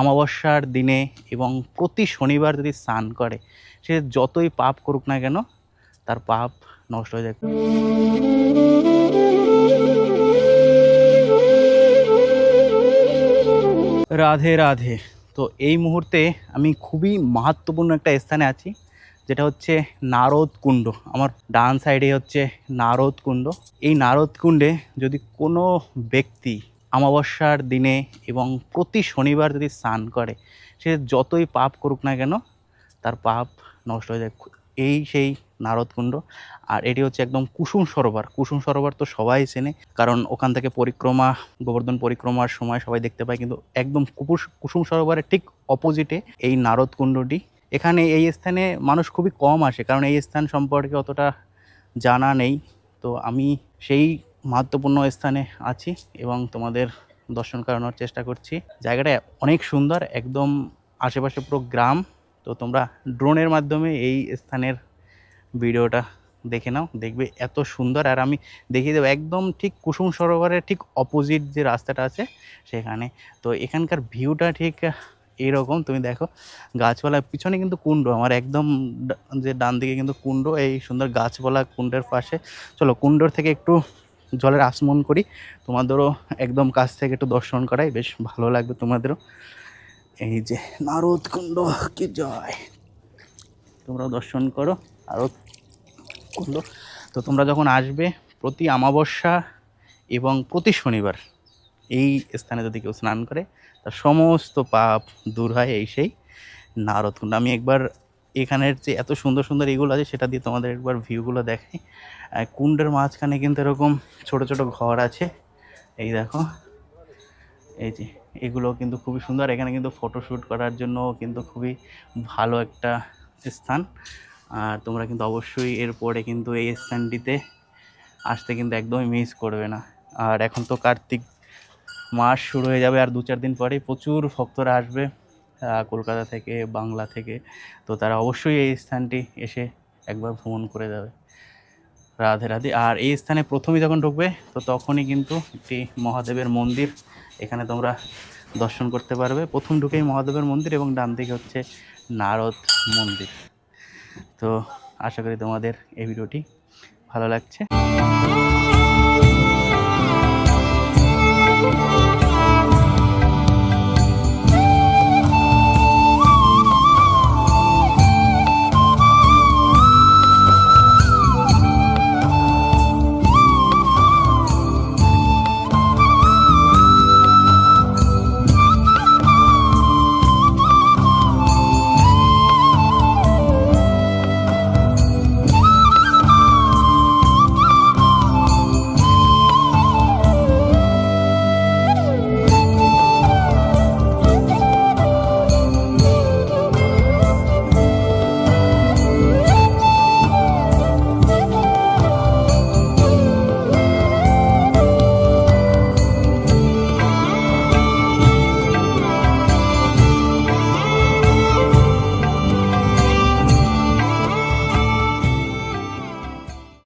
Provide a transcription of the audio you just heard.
অমাবস্যার দিনে এবং প্রতি শনিবার যদি স্নান করে, সে যতই পাপ করুক না কেন, তার পাপ নষ্ট হয়ে যায়। রাধে রাধে। তো এই মুহূর্তে আমি খুবই মাহাত্মপূর্ণ একটা স্থানে আছি, যেটা হচ্ছে নারদ কুণ্ড। আমার ডান সাইডে হচ্ছে নারদ কুণ্ড। এই নারদ কুণ্ডে যদি কোনো ব্যক্তি অমাবস্যার দিনে এবং প্রতি শনিবার যদি স্নান করে, সে যতই পাপ করুক না কেন, তার পাপ নষ্ট হয়ে যায়। এই সেই নারদকুণ্ড আর এটি হচ্ছে একদম কুসুম সরোবর। কুসুম সরোবর তো সবাই চেনে, কারণ ওখান থেকে পরিক্রমা, গোবর্ধন পরিক্রমার সময় সবাই দেখতে পায়, কিন্তু একদম কুপুস কুসুম সরোবরের ঠিক অপোজিটে এই নারদকুণ্ডটি এখানে এই স্থানে মানুষ খুবই কম আসে, কারণ এই স্থান সম্পর্কে অতটা জানা নেই। তো আমি সেই মাহাত্মপূর্ণ স্থানে আছি এবং তোমাদের দর্শন করানোর চেষ্টা করছি। জায়গাটা অনেক সুন্দর, একদম আশেপাশে পুরো গ্রাম। তো তোমরা ড্রোনের মাধ্যমে এই স্থানের ভিডিওটা দেখে নাও, দেখবে এত সুন্দর। আর আমি দেখিয়ে দেবো, একদম ঠিক কুসুম সরোবরের ঠিক অপোজিট যে রাস্তাটা আছে সেখানে। তো এখানকার ভিউটা ঠিক এইরকম তুমি দেখো গাছপালা পিছনে কিন্তু কুণ্ড। আমার একদম যে ডান দিকে কিন্তু কুণ্ড, এই সুন্দর গাছপালা কুণ্ডের পাশে। চলো, কুণ্ডর থেকে একটু জলের আসমন করি। তোমাদেরও একদম কাছ থেকে একটু দর্শন করাই, বেশ ভালো লাগবে তোমাদেরও। এই যে নারদ কুণ্ড, কি জয়! তোমরাও দর্শন করো, নারদ কুণ্ড। তো তোমরা যখন আসবে প্রতি অমাবস্যা এবং প্রতি শনিবার এই স্থানে যদি কেউ স্নান করে, তার সমস্ত পাপ দূর হয় এই সেই নারদ কুণ্ড। আমি একবার এখানের যে এত সুন্দর সুন্দর এগুলো আছে, সেটা দিয়ে তোমাদের একবার ভিউগুলো দেখাই। কুণ্ডের মাঝখানে কিন্তু এরকম ছোট ছোট ঘর আছে। এই দেখো, এই যে এগুলো কিন্তু খুবই সুন্দর। এখানে কিন্তু ফটোশ্যুট করার জন্য কিন্তু খুবই ভালো একটা স্থান। আর তোমরা কিন্তু অবশ্যই এরপরে কিন্তু এই স্থানটিতে আসতে কিন্তু একদমই মিস করবে না। আর এখন তো কার্তিক মাস শুরু হয়ে যাবে, আর দু চার দিন পরেই প্রচুর ভক্তরা আসবে। কলকাতা থেকে, বাংলা থেকে, তো তারা অবশ্যই এই স্থানটি এসে একবার ভ্রমণ করে যাবে। রাধে রাধে। আর এই স্থানে প্রথমেই যখন ঢুকবে, তো তখনই কিন্তু একটি মহাদেবের মন্দির এখানে তোমরা দর্শন করতে পারবে। প্রথম ঢুকেই মহাদেবের মন্দির এবং ডান দিকে হচ্ছে নারদ মন্দির। তো আশা করি তোমাদের এই ভিডিওটি ভালো লাগছে।